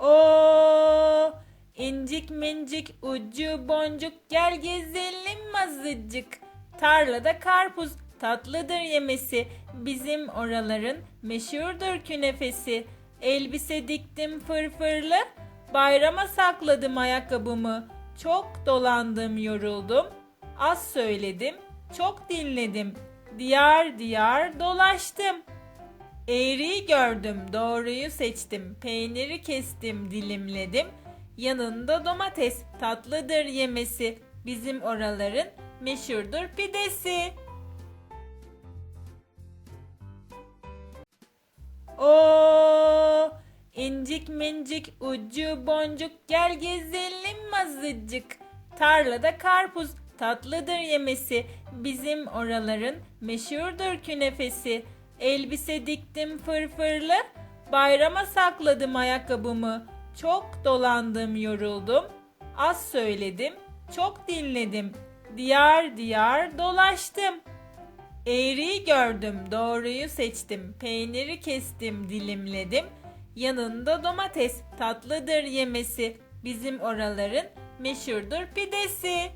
O incik mincik ucu boncuk gel gezelim azıcık. Tarlada karpuz tatlıdır yemesi. Bizim oraların meşhurdur künefesi. Elbise diktim fırfırlı. Bayrama sakladım ayakkabımı. Çok dolandım yoruldum. Az söyledim, çok dinledim. Diyar diyar dolaştım. Eğriyi gördüm, doğruyu seçtim. Peyniri kestim, dilimledim. Yanında domates, tatlıdır yemesi. Bizim oraların meşhurdur pidesi. O incik mincik ucu boncuk gel gezelim azıcık. Tarlada karpuz tatlıdır yemesi. Bizim oraların meşhurdur künefesi. Elbise diktim fırfırlı. Bayrama sakladım ayakkabımı. Çok dolandım yoruldum. Az söyledim, çok dinledim. Diyar diyar dolaştım. Eğriyi gördüm, doğruyu seçtim. Peyniri kestim, dilimledim. Yanında domates, tatlıdır yemesi. Bizim oraların meşhurdur pidesi.